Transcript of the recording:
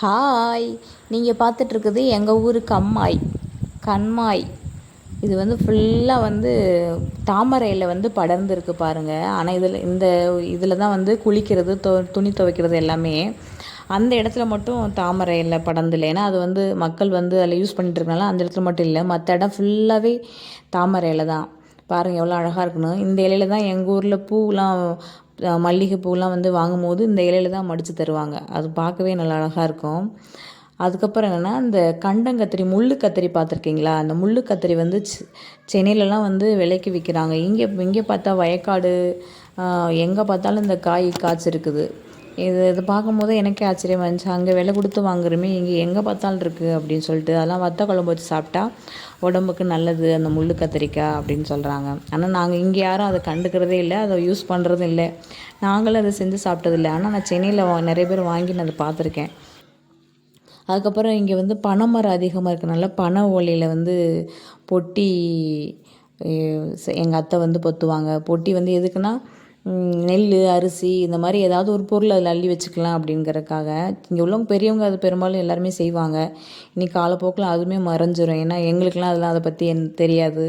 Hi. நீங்கள் பார்த்துட்ருக்குது எங்கள் ஊர் கம்மாய். கண்மாய். இது வந்து ஃபுல்லாக வந்து தாமரையில் வந்து படர்ந்துருக்கு பாருங்கள் ஆனால் இதில் இந்த இதில் தான் வந்து குளிக்கிறது தொ துணி துவைக்கிறது எல்லாமே. அந்த இடத்துல மட்டும் தாமரையில் படர்ந்தில்லை. ஏன்னா அது வந்து மக்கள் வந்து அதில் யூஸ் பண்ணிட்டு இருக்கனால அந்த இடத்துல மட்டும் இல்லை. மற்ற இடம் ஃபுல்லாகவே தாமரையில் தான். பாருங்கள் எவ்வளோ அழகாக இருக்குன்னு இந்த இலையில தான் எங்கள் ஊரில் பூலாம் மல்லிகை பூலாம் வந்து வாங்கும்போது இந்த இலையில தான் மடித்து தருவாங்க. அது பார்க்கவே நல்லா அழகாக இருக்கும். அதுக்கப்புறம் என்னென்னா இந்த கண்டங்கத்திரி முள்ளு கத்திரி பார்த்துருக்கீங்களா? அந்த முள்ளு கத்திரி வந்து சென்னையிலலாம் வந்து விலைக்கு விற்கிறாங்க இங்கே இங்கே பார்த்தா வயக்காடு எங்கே பார்த்தாலும் இந்த காய் காய்ச்சிருக்குது. இது இது பார்க்கும்போது எனக்கே ஆச்சரியமா இருந்துச்சு அங்கே விலை கொடுத்து வாங்குறமே இங்கே எங்கே பார்த்தாலும் இருக்குது அப்படின்னு சொல்லிட்டு. அதெல்லாம் வத்த குழம்பு வச்சு சாப்பிட்டா உடம்புக்கு நல்லது அந்த முள்ளு கத்திரிக்காய் அப்படின்னு சொல்கிறாங்க ஆனால் நாங்கள் இங்கே யாரும் அதை கண்டுக்கிறதே இல்லை அதை யூஸ் பண்ணுறதும் இல்லை. நாங்களும் அதை செஞ்சு சாப்பிட்டதில்லை ஆனால் நான் சென்னையில் வா நிறைய பேர் வாங்கி நான் அதை பார்த்துருக்கேன். அதுக்கப்புறம் இங்கே வந்து பனைமரம் அதிகமாக இருக்கிறனால பனை ஓலையில் வந்து பொட்டி எங்கள் அத்தை வந்து பொத்துவாங்க. பொட்டி வந்து எதுக்குன்னா நெல் அரிசி இந்த மாதிரி ஏதாவது ஒரு பொருள் அதில் அள்ளி வச்சுக்கலாம் அப்படிங்கிறதுக்காக. இங்கே உள்ளவங்க பெரியவங்க அது பெரும்பாலும் எல்லாருமே செய்வாங்க. இன்னைக்கு காலப்போக்கில் அதுவுமே மறைஞ்சிரும். ஏன்னா எங்களுக்கெல்லாம் அதெல்லாம் அதை பற்றி என் தெரியாது.